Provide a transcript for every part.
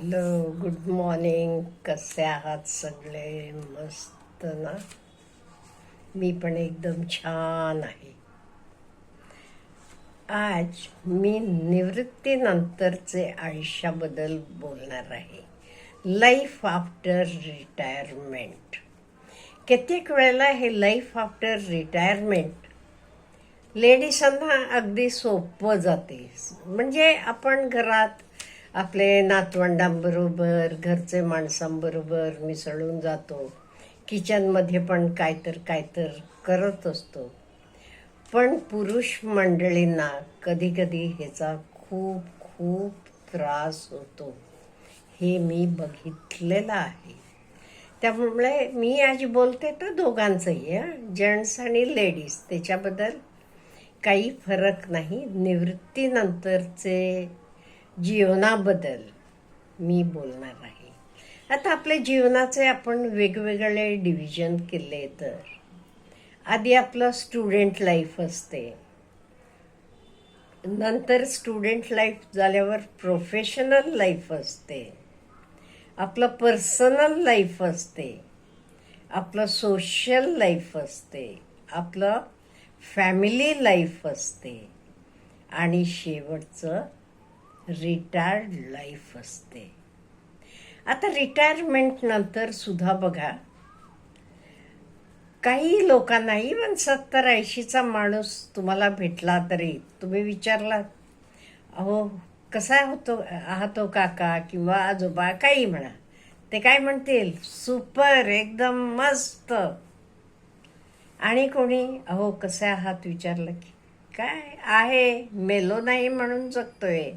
Hello good morning. कसे आहात सगळे? मस्त ना? मी पण एकदम छान आहे. आज मी निवृत्तीनंतरचे आयुष्याबद्दल बोलणार आहे. लाईफ आफ्टर रिटायरमेंट कित्येक वेळेला हे लाईफ आफ्टर रिटायरमेंट लेडीजांना अगदी सोपं जाते. म्हणजे आपण घरात आपले नातवंडांबरोबर घरचे माणसांबरोबर मिसळून जातो. किचनमध्ये पण काय तर काय तर करत असतो. पण पुरुष मंडळींना कधीकधी ह्याचा खूप खूप त्रास होतो. हे मी बघितलेलं आहे. त्यामुळे मी आज बोलते तर दोघांचंही हं. जेंट्स आणि लेडीज त्याच्याबद्दल काही फरक नाही. निवृत्तीनंतरचे जीवनाबद्दल मी बोलणार आहे. आता आपल्या जीवनाचे आपण वेगवेगळे डिव्हिजन केले तर. आधी आपलं स्टुडंट लाईफ असते. नंतर स्टुडंट लाईफ झाल्यावर प्रोफेशनल लाईफ असते. आपलं पर्सनल लाईफ असते. आपलं सोशल लाईफ असते. आपलं फॅमिली लाईफ असते. आणि शेवटचं रिटायर्ड लाईफ असते. आता रिटायरमेंट नंतर सुद्धा बघा काही लोकांना इवन सत्तर ऐंशीचा माणूस तुम्हाला भेटला तरी तुम्ही विचारलात अहो कसा होतो आहात हो काका किंवा आजोबा? काही म्हणा. ते काय म्हणतील? सुपर एकदम मस्त. आणि कोणी अहो कसे आहात? विचारलं की काय आहे मेलो नाही म्हणून जगतोय.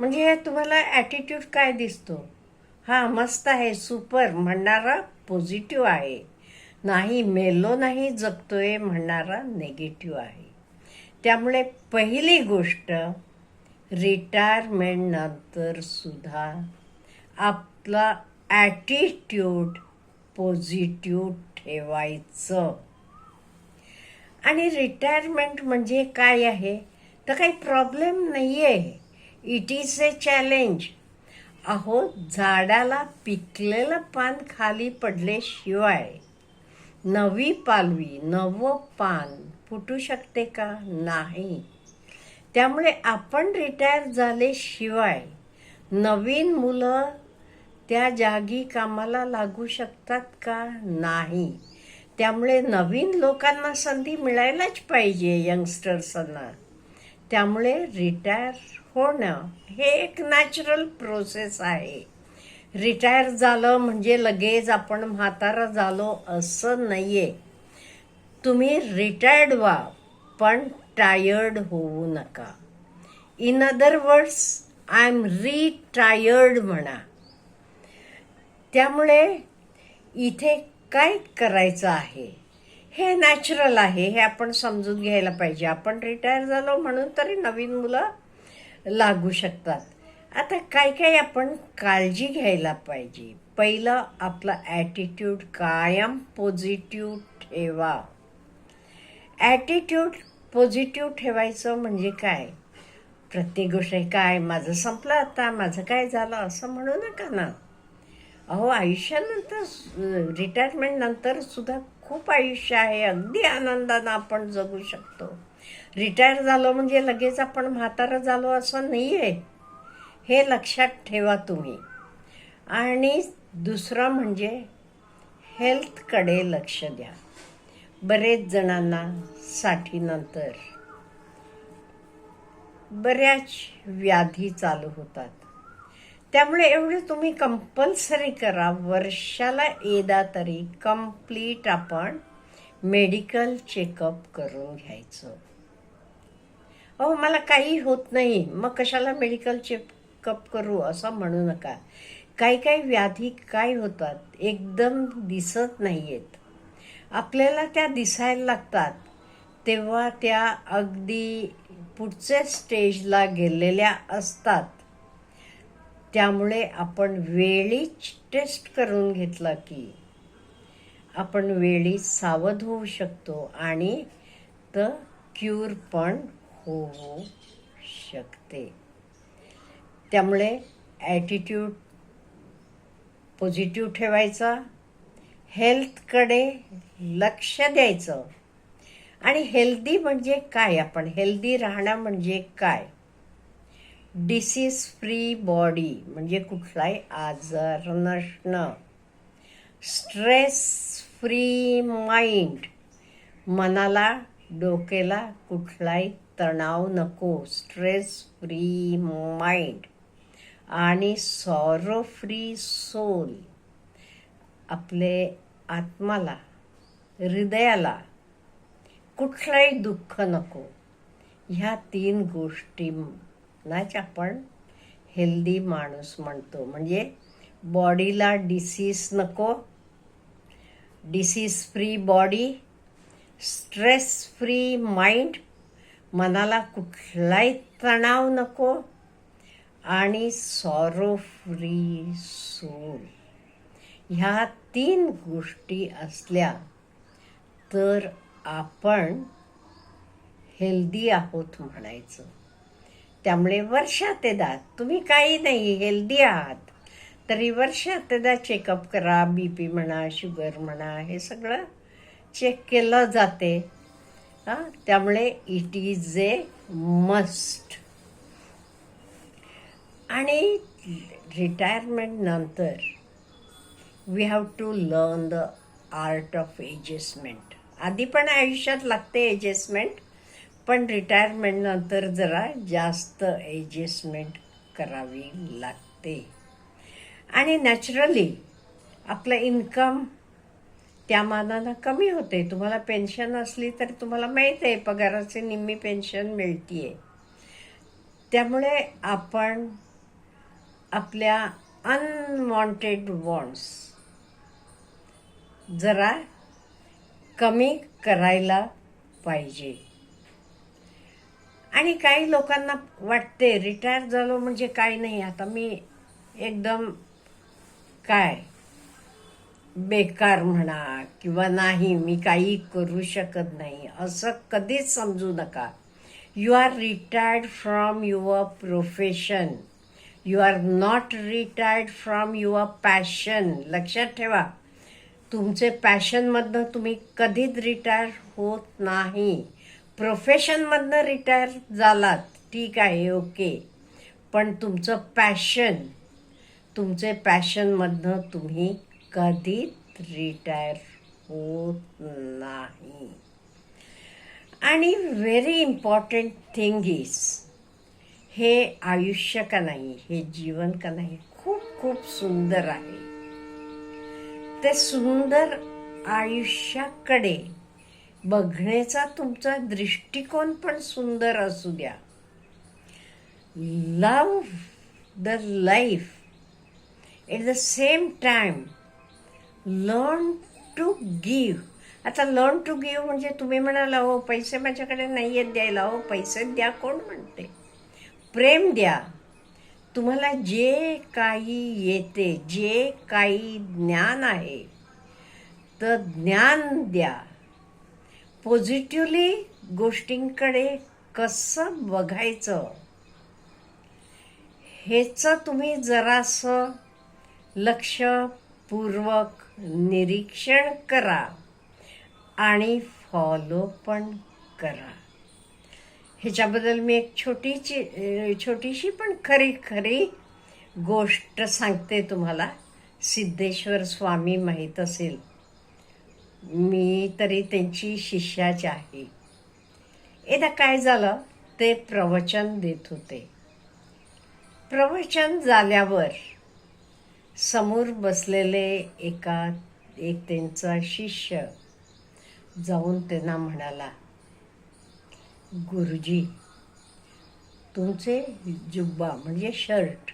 म्हणजे तुम्हाला ॲटिट्यूड काय दिसतो? हा मस्त आहे सुपर म्हणणारा पॉझिटिव्ह आहे. नाही मेलो नाही जगतोय म्हणणारा नेगेटिव्ह आहे. त्यामुळे पहिली गोष्ट रिटायरमेंटनंतर सुद्धा आपला ॲटिट्यूड पॉझिटिव्ह ठेवायचं. आणि रिटायरमेंट म्हणजे काय आहे? तर काही प्रॉब्लेम नाही आहे इट इज ए चॅलेंज अहो झाडाला पिकलेलं पान खाली पडल्याशिवाय नवी पालवी नवं पान फुटू शकते का? नाही. त्यामुळे आपण रिटायर झाल्याशिवाय नवीन मुलं त्या जागी कामाला लागू शकतात का? नाही. त्यामुळे नवीन लोकांना संधी मिळायलाच पाहिजे यंगस्टर्सांना त्यामुळे रिटायर होणं हे एक नॅचरल प्रोसेस आहे. रिटायर झालं म्हणजे लगेच आपण म्हातारा झालो असं नाही आहे तुम्ही रिटायर्ड व्हा पण टायर्ड होऊ नका. In other words I am retired म्हणा. त्यामुळे इथे काय करायचं आहे? हे नॅचरल आहे हे आपण समजून घ्यायला पाहिजे. आपण रिटायर झालो म्हणून तरी नवीन मुलं लागू शकतात. आता काय काय आपण काळजी घ्यायला पाहिजे? पहिलं आपला ॲटिट्यूड कायम पॉझिटिव्ह ठेवा. ॲटिट्यूड पॉझिटिव्ह ठेवायचं म्हणजे काय? प्रत्येक गोष्ट काय? माझं संपलं आता माझं काय झालं? असं म्हणू नका ना. अहो आयुष्यानंतर रिटायरमेंट नंतर सुद्धा खूप आयुष्य आहे. अगदी आनंदानं आपण जगू शकतो. रिटायर झालो म्हणजे लगेच आपण म्हातारं झालो असं नाही आहे हे लक्षात ठेवा तुम्ही. आणि दुसरं म्हणजे हेल्थकडे लक्ष द्या. बरेच जणांना साठीनंतर बऱ्याच व्याधी चालू होतात. त्यामुळे एवढे तुम्ही कंपल्सरी करा. वर्षाला एकदा तरी कंप्लीट आपण मेडिकल चेकअप करून घ्यायचं. अहो मला काही होत नाही. मग कशाला मेडिकल चेकअप करू असं म्हणू नका. काही काही व्याधी काय होतात? एकदम दिसत नाही आहेत आपल्याला त्या दिसायला लागतात. तेव्हा त्या अगदी पुढच्या स्टेजला गेलेल्या असतात. त्यामुळे आपण वेळीच टेस्ट करून घेतला की आपण वेळी सावध होऊ शकतो आणि तर क्यूर पण होऊ शकते. त्यामुळे ॲटिट्यूड पॉझिटिव्ह ठेवायचा हेल्थकडे लक्ष द्यायचं. आणि हेल्दी म्हणजे काय? आपण हेल्दी राहणं म्हणजे काय? डिसीज फ्री बॉडी म्हणजे कुठलाही आजार नसणं स्ट्रेस फ्री माइंड मनाला डोक्याला कुठलाही तणाव नको. स्ट्रेस फ्री माइंड आणि सॉरो फ्री सोल आपले आत्माला हृदयाला कुठलंही दुःख नको. ह्या तीन गोष्टी नाच आपण हेल्दी माणूस म्हणतो. म्हणजे बॉडीला डिसीज नको disease free body stress free mind मनाला कुठलाही तणाव नको आणि सॉरो फ्री सोल ह्या तीन गोष्टी असल्या तर आपण हेल्दी आहोत म्हणायचं. त्यामुळे वर्षात एकदा तुम्ही काही नाही हेल्दी आहात. तरी वर्षात एकदा चेकअप करा बी पी म्हणा शुगर म्हणा हे सगळं चेक केलं जाते. हां त्यामुळे इट इज ए मस्ट आणि रिटायरमेंट नंतर we have to learn the art of adjustment आधी पण आयुष्यात लागते एडजस्टमेंट पण रिटायरमेंटनंतर जरा जास्त एडजस्टमेंट करावी लागते. आणि नॅचरली आपलं इन्कम त्या मानानं कमी होते. तुम्हाला पेन्शन असली तर तुम्हाला माहीत आहे पगाराची निम्मी पेन्शन मिळतीये. त्यामुळे आपण आपल्या अनवॉन्टेड वॉन्ट्स जरा कमी करायला पाहिजे. आणि काही लोकांना वाटते रिटायर झालो म्हणजे काय नाही. आता मी एकदम काय बेकार म्हणा किंवा नाही मी काही करू शकत नाही. असं कधीच समजू नका. You are retired from your profession you are not retired from your passion लक्षात ठेवा. तुमचे पॅशनमधनं तुम्ही कधीच रिटायर होत नाही. प्रोफेशनमधनं रिटायर झालात. ठीक आहे ओके पण तुमचं पॅशन तुमचे पॅशनमधनं तुम्ही कधीच रिटायर होत नाही. आणि व्हेरी इम्पॉर्टंट थिंग इज हे आयुष्य का नाही हे जीवन का नाही खूप खूप सुंदर आहे. ते सुंदर आयुष्याकडे बघण्याचा तुमचा दृष्टिकोन पण सुंदर असू द्या. Love the life at the same time learn to give आता लर्न टू गिव्ह म्हणजे तुम्ही म्हणाला हो पैसे माझ्याकडे नाही आहेत द्यायला. हो पैसे द्या कोण म्हणते? प्रेम द्या. तुम्हाला जे काही येते जे काही ज्ञान आहे तर ज्ञान द्या. पॉझिटिव्हली गोष्टींकडे कसं बघायचं? ह्याचं तुम्ही जरासं लक्षपूर्वक निरीक्षण करा आणि फॉलो पण करा. ह्याच्याबद्दल मी एक छोटीची छोटीशी पण खरी खरी गोष्ट सांगते तुम्हाला. सिद्धेश्वर स्वामी माहीत असेल. मी तरी त्यांची शिष्याच आहे. एकदा काय झालं? ते प्रवचन देत होते. प्रवचन झाल्यावर समोर बसलेले एका एक त्यांचा शिष्य जाऊन त्यांना म्हणाला गुरुजी तुमचे जुब्बा म्हणजे शर्ट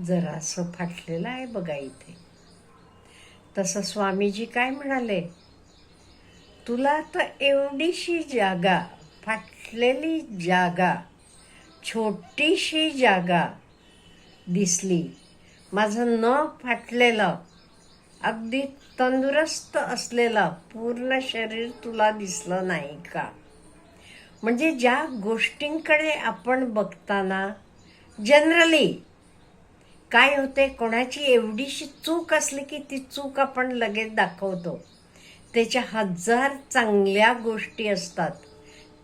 जरासं फाटलेलं आहे बघा इथे. तसं स्वामीजी काय म्हणाले? तुला तर एवढीशी जागा फाटलेली जागा छोटीशी जागा दिसली. माझं न फाटलेलं अगदी तंदुरुस्त असलेलं पूर्ण शरीर तुला दिसलं नाही का? म्हणजे ज्या गोष्टींकडे आपण बघताना जनरली काय होते कोणाची एवढीशी चूक असली की ती चूक आपण लगेच दाखवतो. त्याच्या हजार चांगल्या गोष्टी असतात.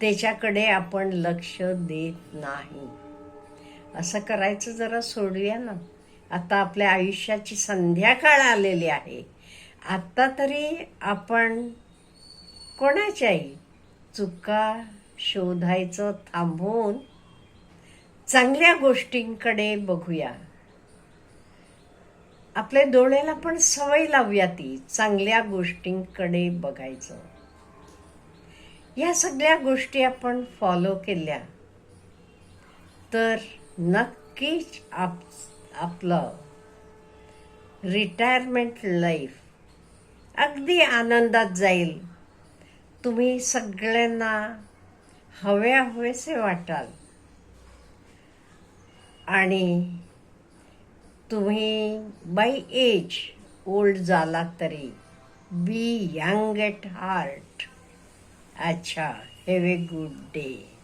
त्याच्याकडे आपण लक्ष देत नाही. असं करायचं जरा सोडूया ना. आता आपल्या आयुष्याची संध्याकाळ आलेली आहे. आत्ता तरी आपण कोणाच्याही चुका शोधायचं थांबवून चांगल्या गोष्टींकडे बघूया. आपल्या डोळ्याला पण सवय लावूया ती चांगल्या गोष्टींकडे बघायचं. या सगळ्या गोष्टी आपण फॉलो केल्या. तर नक्कीच आप आपलं रिटायरमेंट लाईफ अगदी आनंदात जाईल. तुम्ही सगळ्यांना हव्या हवेसे वाटाल. आणि तुम्ही बाय एज ओल्ड झाला तरी. Be young at heart. अच्छा हॅव ए गुड डे